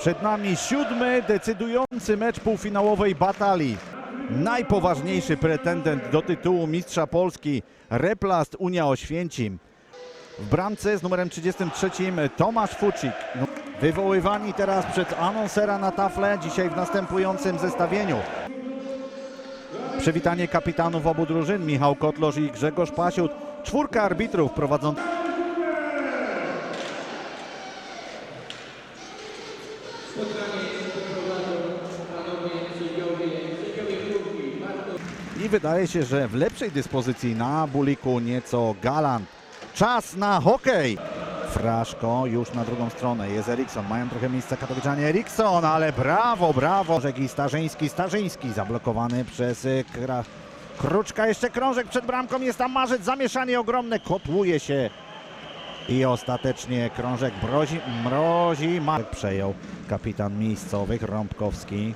Przed nami siódmy decydujący mecz półfinałowej batalii. Najpoważniejszy pretendent do tytułu mistrza Polski Replast Unia Oświęcim. W bramce z numerem 33 Tomasz Fuczyk. No, Wywoływani teraz przed anonsera na tafle dzisiaj w następującym zestawieniu. Przywitanie kapitanów obu drużyn Michał Kotlosz i Grzegorz Pasiut. Czwórka arbitrów prowadzących I wydaje się, że w lepszej dyspozycji na buliku nieco Galant. Czas na hokej. Fraszko już na drugą stronę. Jest Erikson. Mają trochę miejsca katowiczanie. Erikson, ale brawo, brawo. Rzeki Starzyński, Starzyński zablokowany przez y, Kra... Kruczka. Jeszcze krążek przed bramką. Jest tam marzec. Zamieszanie ogromne. Kotłuje się. I ostatecznie krążek mrozi, mrozi. Marek przejął kapitan miejscowych Rąbkowski.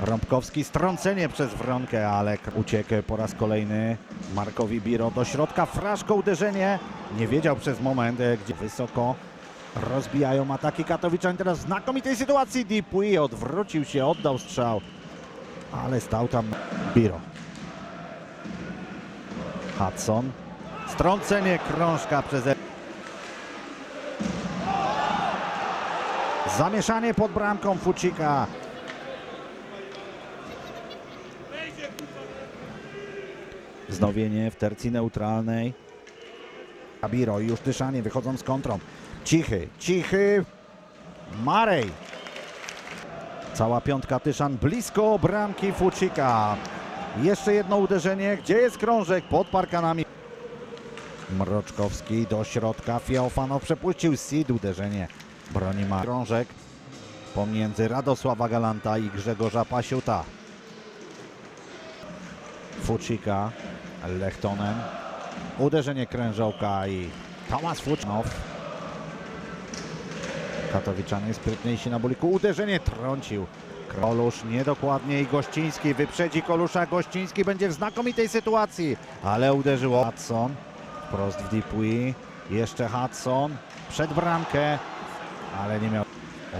Rąbkowski strącenie przez Wronkę, ale uciekł po raz kolejny Markowi Biro do środka. Fraszko uderzenie. Nie wiedział przez moment, e, gdzie wysoko rozbijają ataki Katowiczan. Teraz w znakomitej sytuacji Dipui odwrócił się, oddał strzał, ale stał tam Biro. Hudson. Strącenie krążka przez E- Zamieszanie pod bramką Fucika. Wznowienie w tercji neutralnej. Kabiro i już Tyszanie wychodzą z kontrą. Cichy, cichy. Marej. Cała piątka Tyszan blisko bramki Fucika. Jeszcze jedno uderzenie. Gdzie jest krążek? Pod parkanami. Mroczkowski do środka. Fiofanow przepuścił Sid uderzenie. Broni ma krążek pomiędzy Radosława Galanta i Grzegorza Pasiuta. Fucika Lechtonem. Uderzenie krężołka i Tomasz Fucznow. Katowiczany sprytniejsi na buliku. Uderzenie trącił. Kolusz niedokładnie i Gościński wyprzedzi Kolusza. Gościński będzie w znakomitej sytuacji, ale uderzyło Hudson. Wprost w Dipui. Jeszcze Hudson. Przed bramkę, ale nie miał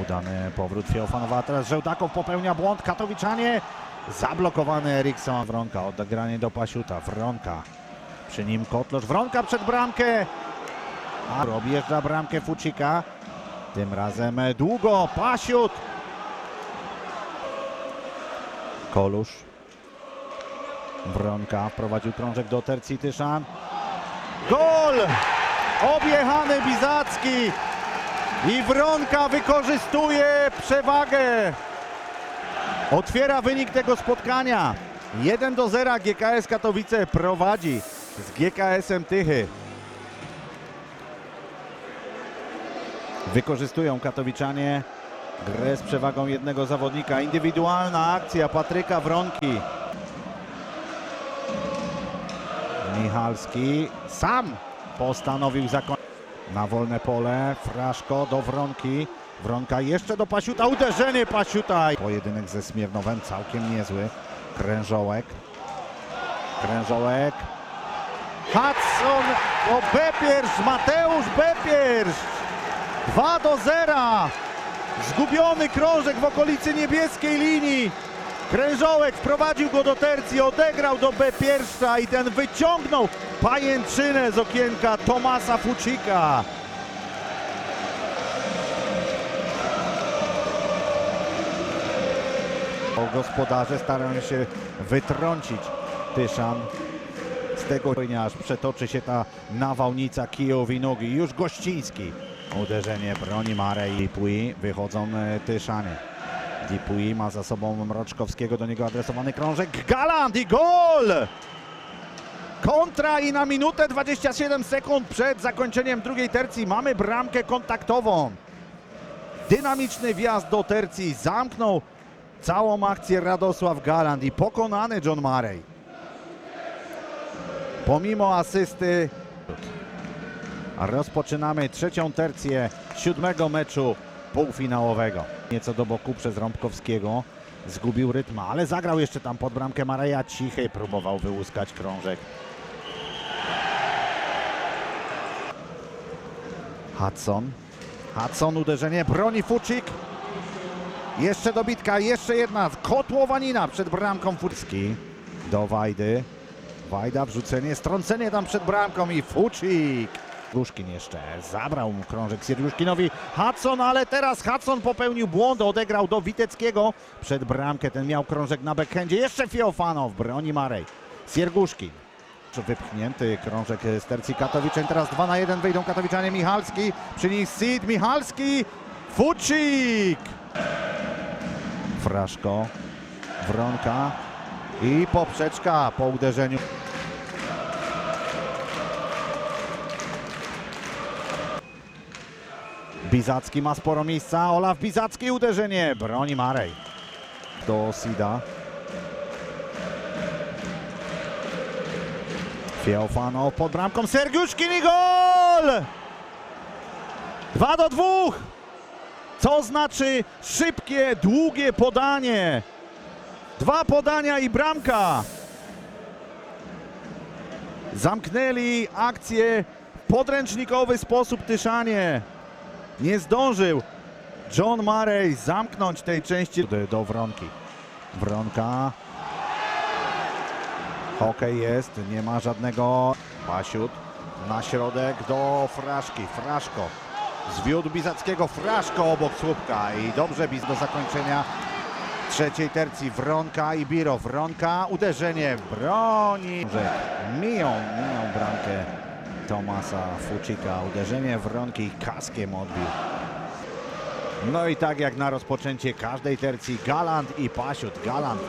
udany powrót Fiofanowa. A teraz Żełdakow popełnia błąd. Katowiczanie Zablokowany Erikson. Wronka, odegranie do Pasiuta. Wronka. Przy nim Kotlosz. Wronka przed bramkę. A objeżdża bramkę Fucika. Tym razem długo. Pasiut. Kolusz. Wronka wprowadził krążek do tercji Tyszan. Gol! Objechany Bizacki. I Wronka wykorzystuje przewagę. Otwiera wynik tego spotkania. 1 do 0 GKS Katowice prowadzi z GKS-em Tychy. Wykorzystują Katowiczanie grę z przewagą jednego zawodnika. Indywidualna akcja Patryka Wronki. Michalski sam postanowił zakończyć. Na wolne pole Fraszko do Wronki. Wronka jeszcze do Pasiuta. Uderzenie Pasiuta. Pojedynek ze Smirnowem całkiem niezły. Krężołek. Krężołek. Hudson to Bepiersz. Mateusz Bepiersz. 2 do 0. Zgubiony krążek w okolicy niebieskiej linii. Krężołek wprowadził go do tercji, odegrał do B pierwsza i ten wyciągnął pajęczynę z okienka Tomasa Fucika. Gospodarze starają się wytrącić Tyszan z tego, ponieważ przetoczy się ta nawałnica kijów i nogi. Już Gościński. Uderzenie broni Marej i Pui. Wychodzą e, Tyszanie. Dipui ma za sobą Mroczkowskiego, do niego adresowany krążek. Galant i gol! Kontra i na minutę 27 sekund przed zakończeniem drugiej tercji mamy bramkę kontaktową. Dynamiczny wjazd do tercji zamknął całą akcję Radosław Galant i pokonany John Marej. Pomimo asysty rozpoczynamy trzecią tercję siódmego meczu półfinałowego. Nieco do boku przez Rąbkowskiego. Zgubił rytm, ale zagrał jeszcze tam pod bramkę Mareja. Cichy próbował wyłuskać krążek. Hudson. Hudson uderzenie broni Fucik. Jeszcze dobitka, jeszcze jedna kotłowanina przed bramką Furski. Do Wajdy. Wajda wrzucenie, strącenie tam przed bramką i Fucik. Guszkin jeszcze zabrał mu krążek Sierjuszkinowi. Hudson, ale teraz Hudson popełnił błąd, odegrał do Witeckiego przed bramkę. Ten miał krążek na backhandzie. Jeszcze Fiofanow broni Marej. Sierguszkin. Wypchnięty krążek z tercji Katowiczeń. Teraz 2 na 1 wyjdą Katowiczanie. Michalski, przy nich Sid, Michalski, Fucik. Fraszko, Wronka i poprzeczka po uderzeniu. Bizacki ma sporo miejsca. Olaf Bizacki uderzenie. Broni Marej. Do Sida. Fiofano pod bramką. Sergiuszkin i gol! 2 do 2. Co znaczy szybkie, długie podanie? Dwa podania i bramka. Zamknęli akcję podręcznikowy sposób Tyszanie. Nie zdążył John Murray zamknąć tej części do Wronki. Wronka. Hokej jest, nie ma żadnego. Pasiut na środek do Fraszki. Fraszko. Zwiódł Bizackiego. Fraszko obok słupka i dobrze Biz do zakończenia trzeciej tercji. Wronka i Biro. Wronka, uderzenie, broni. Że miją, miją bramkę Tomasa Fucika. Uderzenie Wronki kaskiem odbił. No i tak jak na rozpoczęcie każdej tercji Galant i Pasiut. Galant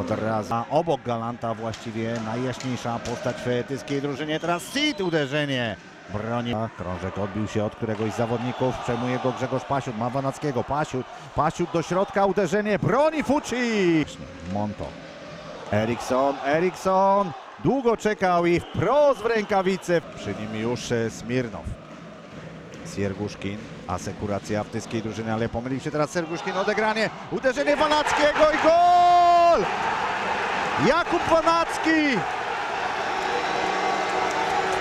od razu. A obok Galanta właściwie najjaśniejsza postać w fetyskiej drużynie. Teraz Sid uderzenie. Broni. Krążek odbił się od któregoś z zawodników. Przejmuje go Grzegorz Pasiut. Ma Wanackiego. Pasiut. Pasiut do środka. Uderzenie. Broni Fuci. Monto. Erikson. Erikson. Długo czekał i wprost w rękawice. Przy nim już e, Smirnow. Sierguszkin, asekuracja w tyskiej drużyny, ale pomylił się teraz Sierguszkin, odegranie, uderzenie Wanackiego i gol! Jakub Wanacki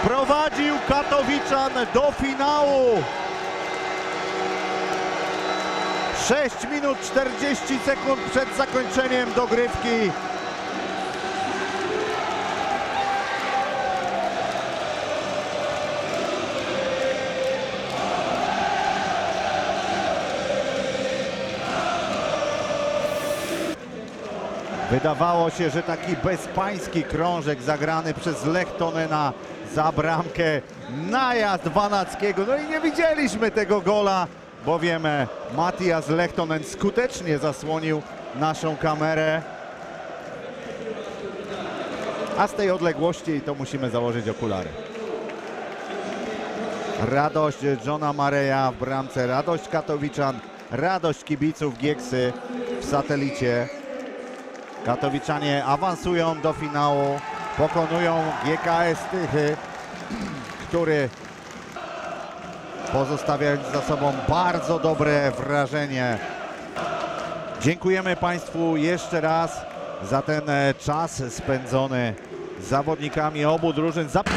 prowadził Katowiczan do finału. 6 minut 40 sekund przed zakończeniem dogrywki. Wydawało się, że taki bezpański krążek zagrany przez Lechtonena za bramkę. Najazd Wanackiego. No i nie widzieliśmy tego gola, bowiem e, Matias Lechtonen skutecznie zasłonił naszą kamerę. A z tej odległości to musimy założyć okulary. Radość Johna Mareja w bramce, radość Katowiczan, radość kibiców Gieksy w satelicie. Katowiczanie awansują do finału, pokonują GKS Tychy, który pozostawiając za sobą bardzo dobre wrażenie. Dziękujemy Państwu jeszcze raz za ten e, czas spędzony zawodnikami obu drużyn. Zap-